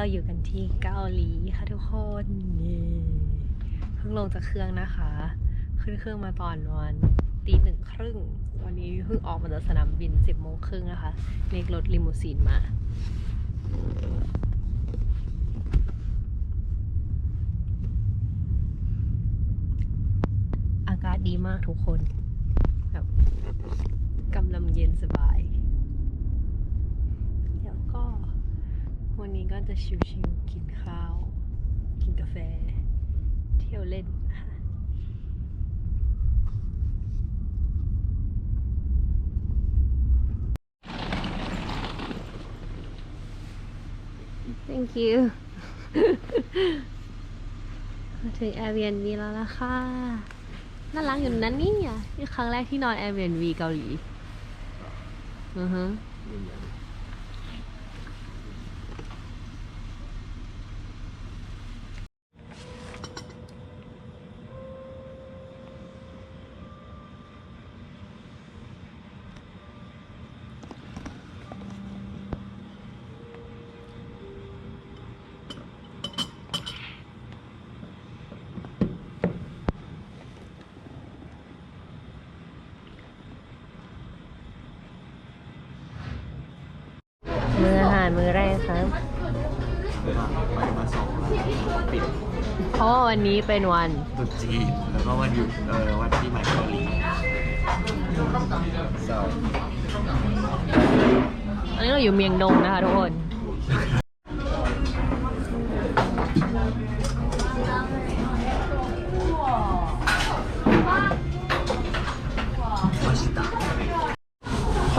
เราอยู่กันที่เกาหลีค่ะทุกคนเย้เพิ่งลงจากเครื่องนะคะ ขึ้นเครื่องมาตอนวันตีหนึ่งครึ่ง วันนี้เพิ่งออกมาจากสนามบินสิบโมงครึ่งนะคะเรียกรถลิมูซีนมา อากาศดีมากทุกคน แบบกำลังเย็นสบาย เดี๋ยวก็ วันนี้ก็ จะชิวๆกินข้าว กินกาแฟ เที่ยวเล่นนะคะ thank you มาถึง Airbnb แล้วล่ะค่ะน่ารักอยู่นั้นนี่อะนี่ครั้งแรกที่นอน Airbnb เกาหลี อือฮะ มืออาหารมือแรกครับไปมาสองวันปิดเพราะว่าวันนี้เป็นวันตรุษจีนแล้วก็วันหยุดเออวันที่ใหม่เกาหลีเศร้าอันนี้เราอยู่เมียงดงนะคะทุกคน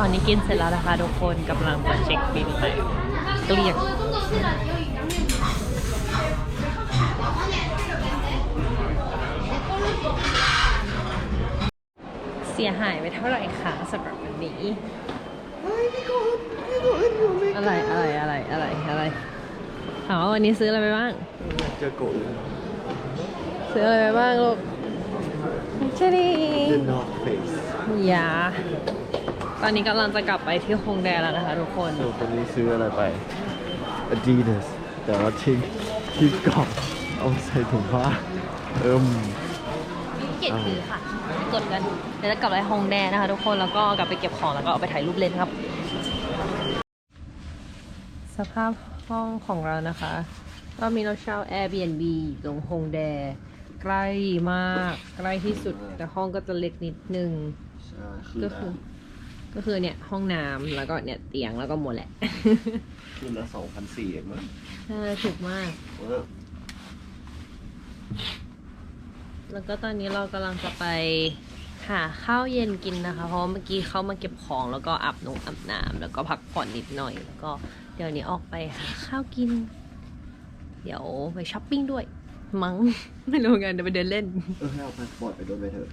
ตอนนี้กินเสร็จแล้วนะคะทุกคนกำลังจะเช็คบินไปเกลี้ยงเสียหายไปเท่าไหร่คะสำหรับวันนี้อะไรอะไรอะไรอะไรอะไรถามว่าวันนี้ซื้ออะไรไปบ้างเจอโกะซื้ออะไรไปบ้างลูกชดีเดนนอร์เฟสอย่า ตอนนี้กำลังจะกลับไปที่ฮงแดแล้วนะคะทุกคนสรุปวันนี้ซื้ออะไรไป Adidas แต่ว่าทิ้งทิ้งกล่องเอาใส่ถุงผ้าเอิ่มเกียรติคือค่ะกดกันเดี๋ยวจะกลับไปฮงแดนะคะทุกคนแล้วก็กลับไปเก็บของแล้วก็เอาไปถ่ายรูปเล่นครับ สภาพห้องของเรานะคะรอบนี้เราเช่า Airbnb อยู่ตรงฮงแด ใกล้มาก ใกล้ที่สุดแต่ห้องก็จะเล็กนิดนึงใช่ก็คือ ก็คือเนี่ยห้องน้ำแล้วก็เนี่ยเตียงแล้วก็หมดแหละคืนละสองพันสี่เองมั้งใช่ถูกมาก เออแล้วก็ตอนนี้เรากำลังจะไปหาข้าวเย็นกินนะคะ เพราะว่าเมื่อกี้เขามาเก็บของแล้วก็อาบนงอาบน้ำแล้วก็พักผ่อนนิดหน่อย แล้วก็เดี๋ยวนี้ออกไปหาข้าวกิน เดี๋ยวไปช้อปปิ้งด้วย มั้ง ไม่รู้เหมือนกันเดี๋ยวไปเดินเล่น เออให้เอาพาสปอร์ตไปด้วยไปเถอะ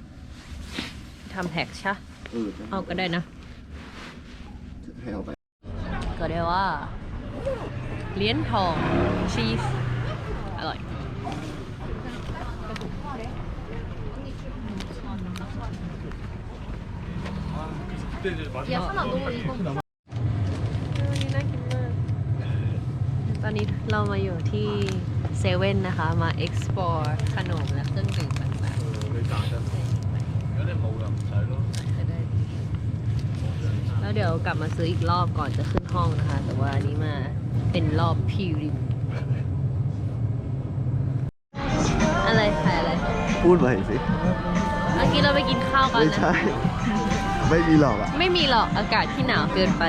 ทำแท็กใช่เออ เอาก็ได้นะ ให้เอาไปก็ได้ว่าเลี้ยนทองชีสอร่อยตอนนี้เรามาอยู่ที่เซเว่นนะคะ มา export ขนมและเครื่องดื่มต่างๆ เดี๋ยวกลับมาซื้ออีกรอบก่อนจะขึ้นห้องนะคะ แต่ว่าอันนี้มาเป็นรอบพิวริมอะไรขายอะไรพูดไปสิเมื่อกี้เราไปกินข้าวกันไม่นะ ใช่ ไม่มีหรอกอะ ไม่มีหรอกอากาศที่หนาวเกินไป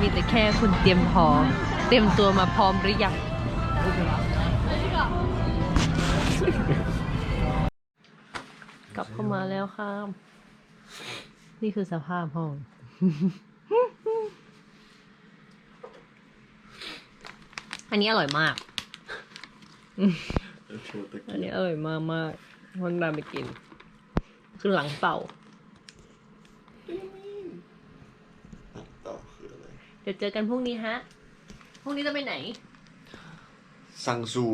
มีแต่แค่คุณเตรียมพร้อม เตรียมตัวมาพร้อมหรือยัง กลับเข้ามาแล้วครับนี่คือสภาพห้อง อันนี้อร่อยมาก โชว์ตะอันเกีนี้ยบอร่อยมากมากๆวันดามไปกิน คือหลังเต่า ต่อคืออะไรเดี๋ยวเจอกันพรุ่งนี้ฮะ พรุ่งนี้จะไปไหน ซังซู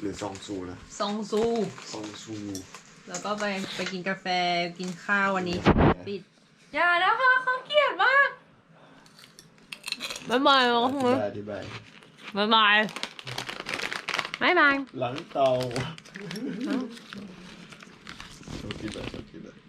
หรือซองซูนะซองซู ซองซูแล้วก็ไปไปกินกาแฟกินข้าววันนี้ ปิด อย่านะคะเขาเกลียดมาก บ๊ายบายอธิบายอธิบายบ๊ายบายบ๊ายบายหลังเตาชอบกินเ